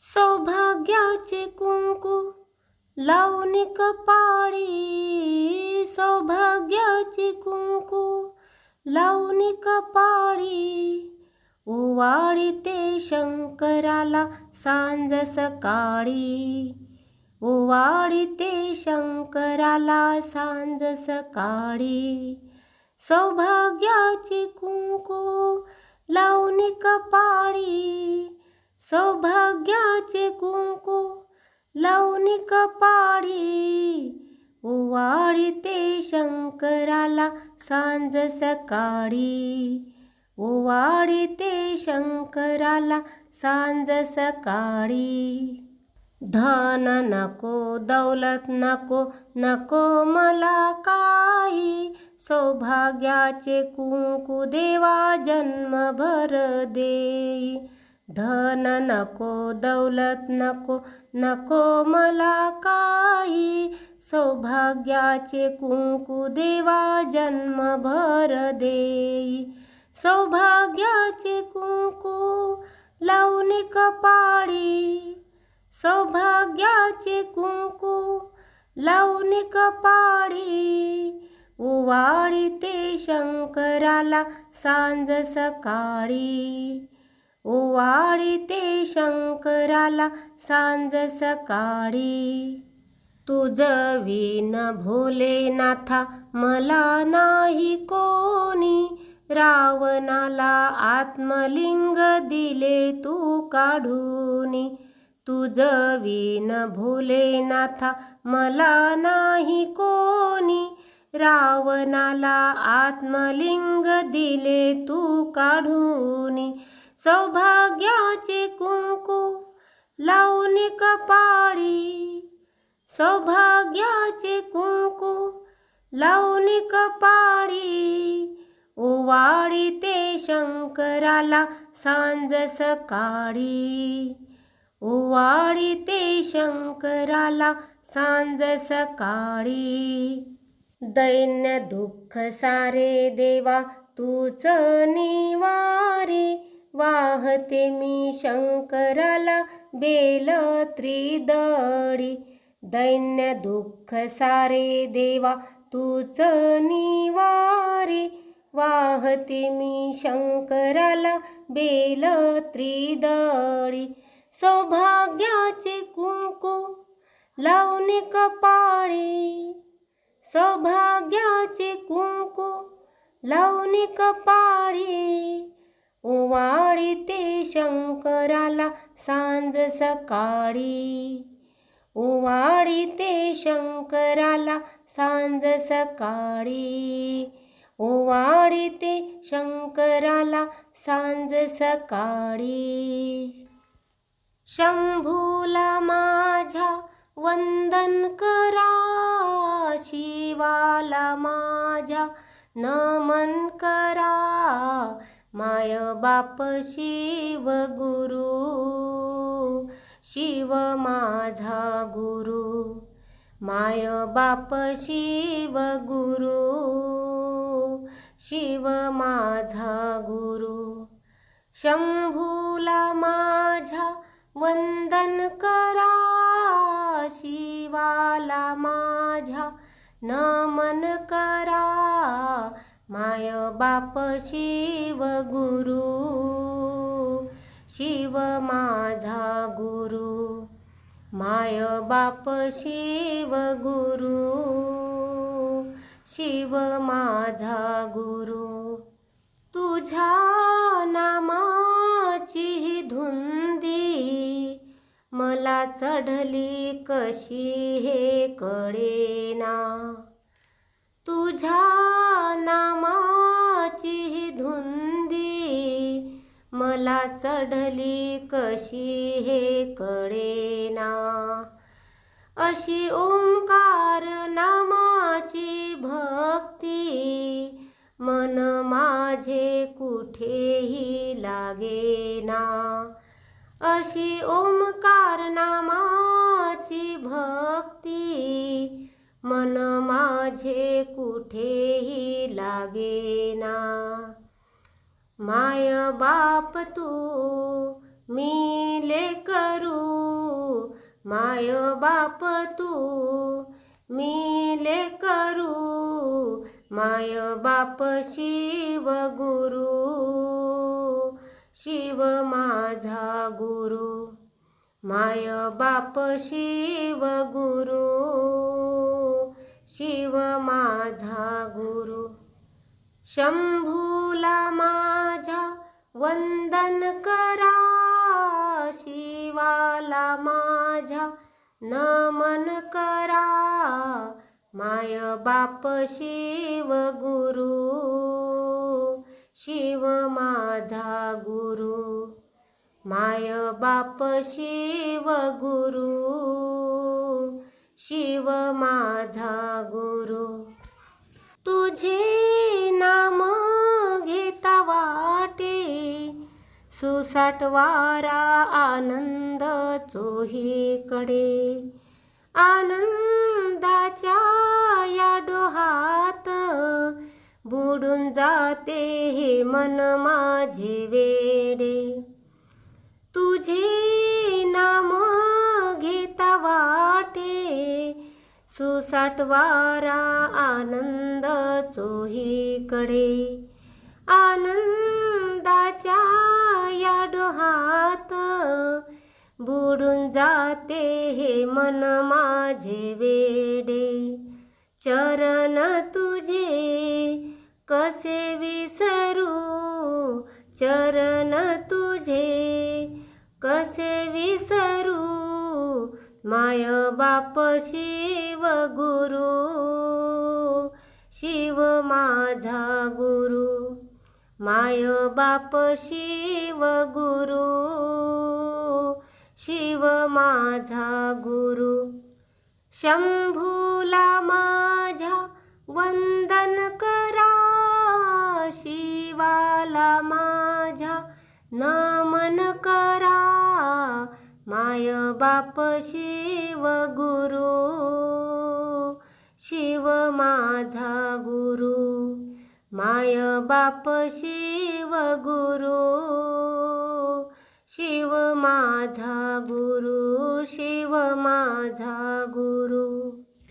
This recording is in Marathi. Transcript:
सौभाग्याचे कुंकू लावून कपाळी. सौभाग्याचे कुंकू लावून कपाळी. ओवाळी ते शंकराला सांज सकाळी. ओवाळी ते शंकराला सांज सकाळी. सौभाग्याचे कुंकू लावून कपाळी. सौभाग्याचे कुंकू लावून कपाळी ओवाळी ते शंकराला सांज सकाळी. ओवाळी ते शंकराला सांज सकाळी. धन नको दौलत नको नको मला काही. सौभाग्याचे कुंकू देवा जन्मभर देई. धन नको दौलत नको नको मला काही. सौभाग्याचे कुंकू देवा जन्मभर देई. सौभाग्याचे कुंकू लावणी कपाळी. सौभाग्याचे कुंकू लावणी कपाळी. उवाळी ते शंकराला सांज सकाळी. ओवाळीते शंकराला सांज सकाळी. तुझ विन भोलेनाथा मला नाही कोणी. रावणाला आत्मलिंग दिले तू काढूनी. तुझ विन भोलेनाथा मला नाही कोणी. रावणाला आत्मलिंग दिले तू काढूनी. सौभाग्याचे कुंकू लावून कपाळी. सौभाग्याचे कुंकू लावून कपाळी. ओवाळी ते शंकराला सांज सकाळी. ओवाळी ते शंकराला सांज सकाळी. दैन्य दुःख सारे देवा तूच निवारे. वाहते मी शंकराला बेल त्रिदळी दैन्य दुःख सारे देवा तूच निवारी. वाहते मी शंकराला बेल त्रिदळी सौभाग्याचे कुंकू लावणे कपाळी. सौभाग्याचे कुंकू लावणे कपाळी. ओवाळीते शंकराला सांज सकाळी. ओवाळीते शंकराला सांज सकाळी. ओवाळीते शंकराला सांज सकाळी. शंभूला माझ्या वंदन करा शिवाला माझ्या नमन करा. माय बाप शिव गुरु शिव माझा गुरु. माय बाप शिव गुरु शिव माझा गुरु. शंभूला माझ्या वंदन करा शिवाला माझ्या नमन करा. माय बाप शिव गुरु शिव माझा गुरु. माय बाप शिव गुरु शिव माझा गुरु. तुझ्या नामाची ही धुंदी मला चढली कशी हे कळेना. तुझ्या नामाची ही धुंदी मला चढली कशी हे कळेना. अशी ओंकार नामाची भक्ती मन माझे कुठेही लागेना. अशी ओंकार नामाची भक्ती मन माझे कुठेही लागेना. माय बाप तू मी लेकरू माय बाप तू मी लेकरू माय बाप शिव गुरु शिव माझा गुरु. माय बाप शिव गुरु. शिव माझा गुरु. शंभूला माझ्या वंदन करा. शिवाला माझ्या नमन करा. माय बाप शिव गुरु. शिव माझा गुरु. माय बाप शिव गुरु. शिव माझा गुरु. तुझे नाम घेता वाटे सुसाटवारा आनंद चोहीकडे. आनंदाच्या या डोहात बुडून जाते हे मन माझे वेडे. तुझे नाम घेता वाटे सुसाटवारा आनंद चोहीकडे. आनंदाच्या या डोहात बुडून जाते हे मन माझे वेडे. चरण तुझे कसे विसरू? चरण तुझे कसे विसरू? माय बाप शिव गुरु शिव माझा गुरु. माय बाप शिव गुरु शिव माझा गुरु. शंभूला माझ्या वंदन करा शिवाला माझ्या नमन करा. माय बाप शिव गुरु शिव माझा गुरु. माय बाप शिव गुरु शिव माझा गुरु शिव माझा गुरु.